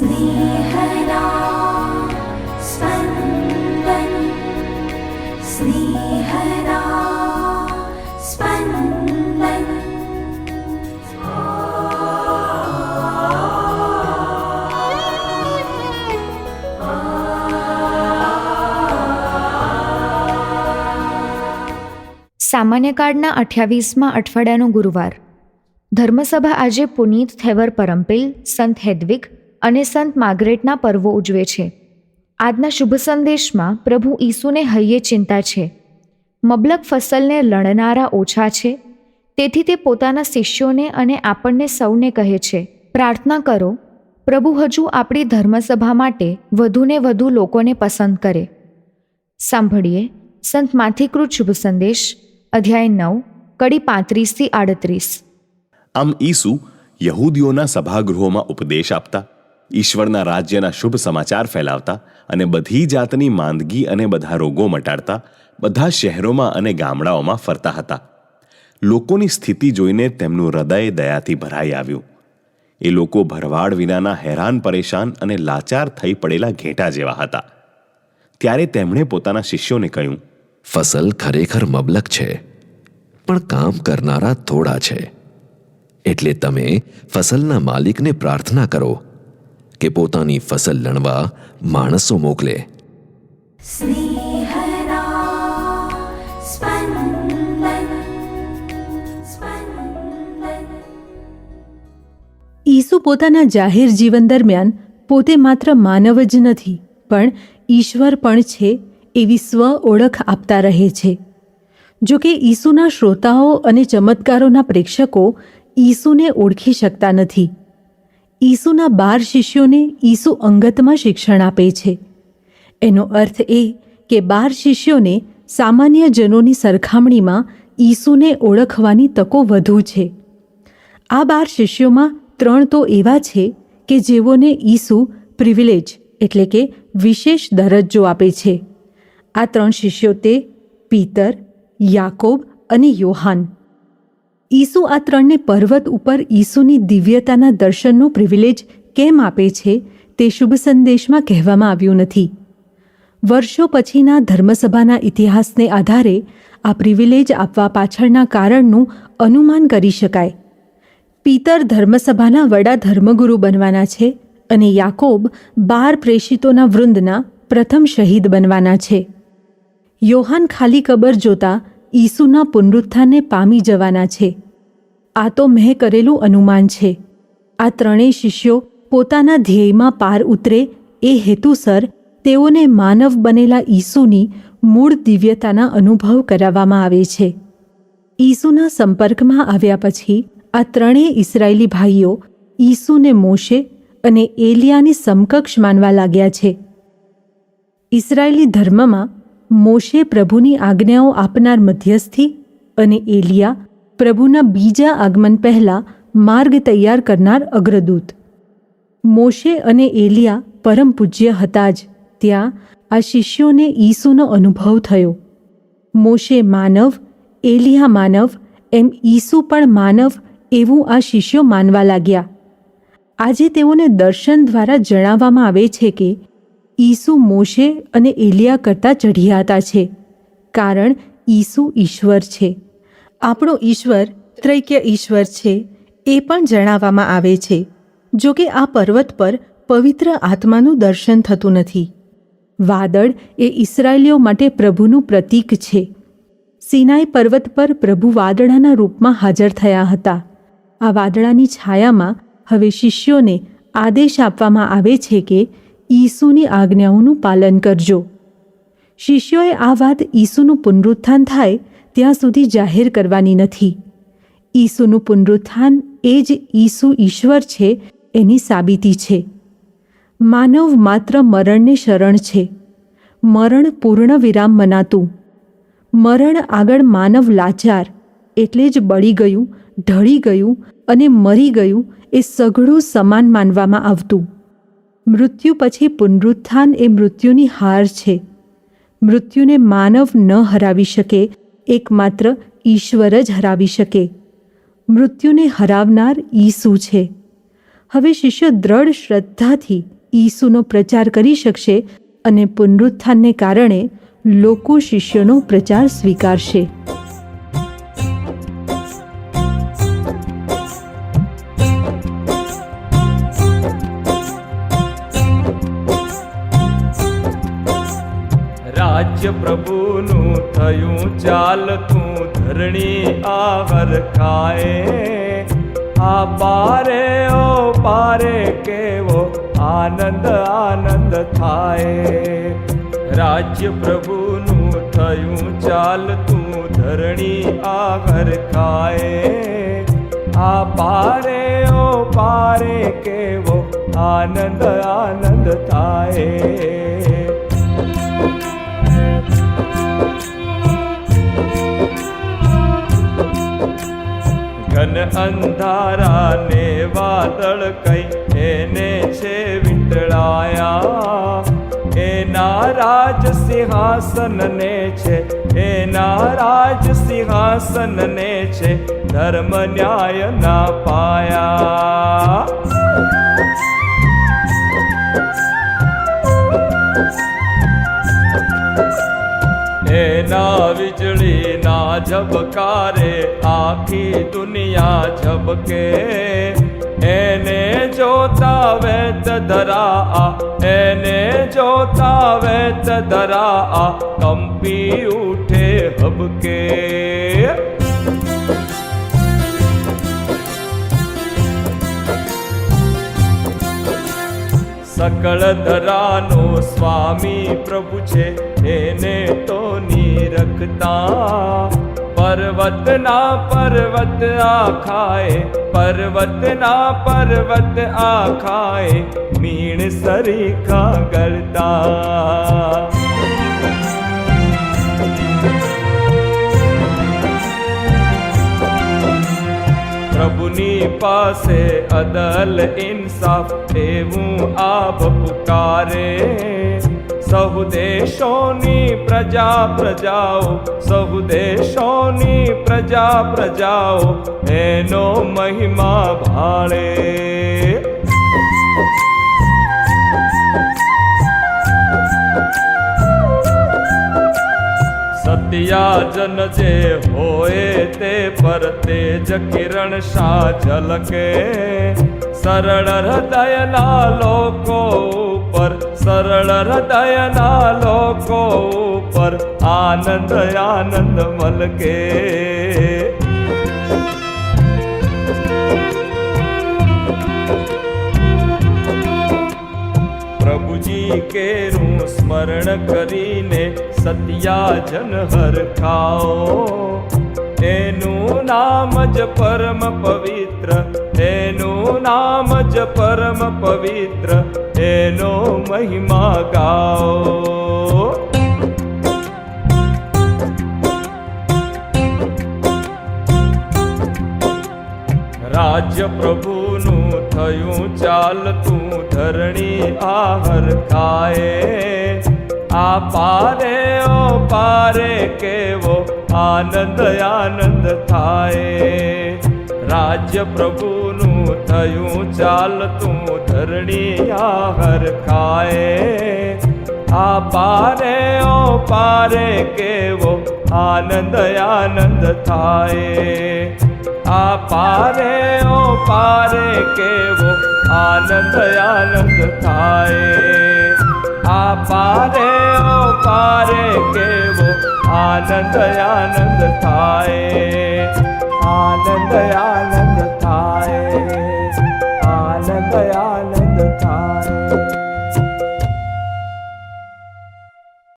स्नेहदा स्पन्दन् स्नेहदा स्पन्दन् સામાન્ય કાળના અઠ્યાવીસમાં અઠવાડિયાનો ગુરુવાર ધર્મસભા આજે પુનીત થેવર પરમ્પિલ સંત હેદવિક અને સંત માર્ગરેટના પર્વો ઉજવે છે. આજના શુભ સંદેશમાં પ્રભુ ઈસુને હૈયે ચિંતા છે. મબલક ફસલને લણનારા ઓછા છે. તેથી તે પોતાના શિષ્યોને અને આપણને સૌને કહે છે, પ્રાર્થના કરો, પ્રભુ હજુ આપણી ધર્મસભા માટે વધુને વધુ લોકોને પસંદ કરે. સાંભળીએ સંત માથીકૃત શુભ સંદેશ, અધ્યાય નવ, કડી પાંત્રીસથી આડત્રીસ. આમ ઈસુ યહૂદીઓના સભાગૃહોમાં ઉપદેશ આપતા ઈશ્વરના રાજ્યના શુભ સમાચાર ફેલાવતા અને બધી જાતની માંદગી અને બધા રોગો મટાડતા બધા શહેરોમાં અને ગામડાઓમાં ફરતા હતા. લોકોની સ્થિતિ જોઈને તેમનું હૃદય દયાથી ભરાઈ આવ્યું. એ લોકો ભરવાડ વિનાના હેરાન, પરેશાન અને લાચાર થઈ પડેલા ઘેટા જેવા હતા. ત્યારે તેમણે પોતાના શિષ્યોને કહ્યું, ફસલ ખરેખર મબલક છે, પણ કામ કરનારા થોડા છે. એટલે તમે ફસલના માલિકને પ્રાર્થના કરો કે પોતાની ફસલ લણવા માણસો મોકલે. ઈસુ પોતાના જાહેર જીવન દરમિયાન પોતે માત્ર માનવ જ નથી પણ ઈશ્વર પણ છે એવી સ્વ ઓળખ આપતા રહે છે. જો કે ઈસુના શ્રોતાઓ અને ચમત્કારોના પ્રેક્ષકો ઈસુને ઓળખી શકતા નથી. ઈસુના બાર શિષ્યોને ઈસુ અંગતમાં શિક્ષણ આપે છે. એનો અર્થ એ કે બાર શિષ્યોને સામાન્ય જનોની સરખામણીમાં ઈસુને ઓળખવાની તકો વધુ છે. આ બાર શિષ્યોમાં ત્રણ તો એવા છે કે જેઓને ઈસુ પ્રિવિલેજ એટલે કે વિશેષ દરજ્જો આપે છે. આ ત્રણ શિષ્યો તે પીતર, યાકોબ અને યોહાન. ઈસુ આ ત્રણને પર્વત ઉપર ઈસુની દિવ્યતાના દર્શનનો પ્રિવિલેજ કેમ આપે છે તે શુભ સંદેશમાં કહેવામાં આવ્યું નથી. વર્ષો પછીના ધર્મસભાના ઇતિહાસને આધારે આ પ્રિવિલેજ આપવા પાછળના કારણનું અનુમાન કરી શકાય. પિતર ધર્મસભાના વડા ધર્મગુરુ બનવાના છે અને યાકોબ બાર પ્રેષિતોના વૃંદના પ્રથમ શહીદ બનવાના છે. યોહાન ખાલી કબર જોતા ઈસુના પુનરુત્થાનને પામી જવાના છે. આ તો મેં કરેલું અનુમાન છે. આ ત્રણેય શિષ્યો પોતાના ધ્યેયમાં પાર ઉતરે એ હેતુસર તેઓને માનવ બનેલા ઈસુની મૂળ દિવ્યતાના અનુભવ કરાવવામાં આવે છે. ઈસુના સંપર્કમાં આવ્યા પછી આ ત્રણેય ઇસરાયેલી ભાઈઓ ઈસુને મોશે અને એલિયાની સમકક્ષ માનવા લાગ્યા છે. ઇસરાયેલી ધર્મમાં મોશે પ્રભુની આજ્ઞાઓ આપનાર મધ્યસ્થી અને એલિયા પ્રભુના બીજા આગમન પહેલાં માર્ગ તૈયાર કરનાર અગ્રદૂત. મોશે અને એલિયા પરમ પૂજ્ય હતા જ. ત્યાં આ શિષ્યોને ઈસુનો અનુભવ થયો. મોશે માનવ, એલિયા માનવ, એમ ઈસુ પણ માનવ એવું આ શિષ્યો માનવા લાગ્યા. આજે તેઓને દર્શન દ્વારા જણાવવામાં આવે છે કે ઈસુ મોશે અને એલિયા કરતાં ચઢિયાતા છે, કારણ ઈસુ ઈશ્વર છે. આપણો ઈશ્વર ત્રૈક્ય ઈશ્વર છે એ પણ જણાવવામાં આવે છે, જો કે આ પર્વત પર પવિત્ર આત્માનું દર્શન થતું નથી. વાદળ એ ઈસરાયલીઓ માટે પ્રભુનું પ્રતીક છે. સિનાઈ પર્વત પર પ્રભુ વાદળાના રૂપમાં હાજર થયા હતા. આ વાદળાની છાયામાં હવે શિષ્યોને આદેશ આપવામાં આવે છે કે ઈસુની આજ્ઞાઓનું પાલન કરજો. શિષ્યોએ આ વાત ઈસુનું પુનરુત્થાન થાય ત્યાં સુધી જાહેર કરવાની નથી. ઈસુનું પુનરુત્થાન એ જ ઈસુ ઈશ્વર છે એની સાબિતી છે. માનવ માત્ર મરણને શરણ છે. મરણ પૂર્ણ વિરામ મનાતું. મરણ આગળ માનવ લાચાર, એટલે જ બળી ગયું, ઢળી ગયું અને મરી ગયું એ સઘળું સમાન માનવામાં આવતું. મૃત્યુ પછી પુનરુત્થાન એ મૃત્યુની હાર છે. મૃત્યુને માનવ ન હરાવી શકે એકમાત્ર ઈશ્વર જ હરાવી શકે. મૃત્યુને હરાવનાર ઈસુ છે. હવે શિષ્ય દ્રઢ શ્રદ્ધાથી ઈસુનો પ્રચાર કરી શકશે અને પુનરુત્થાનને કારણે લોકો શિષ્યોનો પ્રચાર સ્વીકારશે. રાજ્ય પ્રભુનું થયું ચાલતું ધરણી આહર ખાએ આ પારે, ઓ પારે કેવો આનંદ આનંદ થાય. રાજ્ય પ્રભુનું થયું ચાલતું ધરણી આહર ખાએ આ પારે, ઓ પારે કેવો આનંદ આનંદ થાય. ઘન અંધારા ને વાદળ કઈ એને છે વીંટળાયા. એના રાજ સિંહાસન ને છે, એના રાજ સિંહાસન ને છે, ધર્મ ન્યાય ના પાયા. વીજળીના ઝબકારે આખી દુનિયા ઝબકે એને જોતા વેત ધરા એને જોતા વેત ધરા કંપી ઉઠે હબકે સકળ ધરાનો સ્વામી પ્રભુ છે એને તો નિરખતા પર્વતના પર્વત આખાય પર્વતના પર્વત આખાય મીણ સરીખા ગળતા પ્રભુની પાસે અદલ ઇન્સાફ એવું આપ પુકારે. સહુ દેશોની પ્રજા પ્રજાઓ, સહુ દેશોની પ્રજા પ્રજાઓ, એનો મહિમા ભાળે. સત્યાજન જે હોય તે પર તેજ કિરણ શા ઝલકે. સરળ હૃદયના લોકો ઉપર, સરળ હૃદયના લોકો ઉપર આનંદ આનંદ મલકે. પ્રભુજી કેરું સ્મરણ કરીને સત્યાજન હર ખાઓ. એનું નામ જ પરમ પવિત્ર, એનું નામ જ પરમ પવિત્ર, એનો મહિમા ગાઓ. રાજ્ય પ્રભુનું થયું ચાલતું ધરણી આહર ખાએ આ પારે ઓ પારે કેવો આનંદ આનંદ થાય. રાજ્ય પ્રભુનું થયું ચાલતું ધરણી આહર ખાય. આ પારે ઓ પારે કેવો આનંદ આનંદ થાય. આ પારે ઓ પારે કેવો આનંદ આનંદ થાય. આ પારે પારે કેવો આનંદ આનંદ થાય આનંદ આનંદ થાય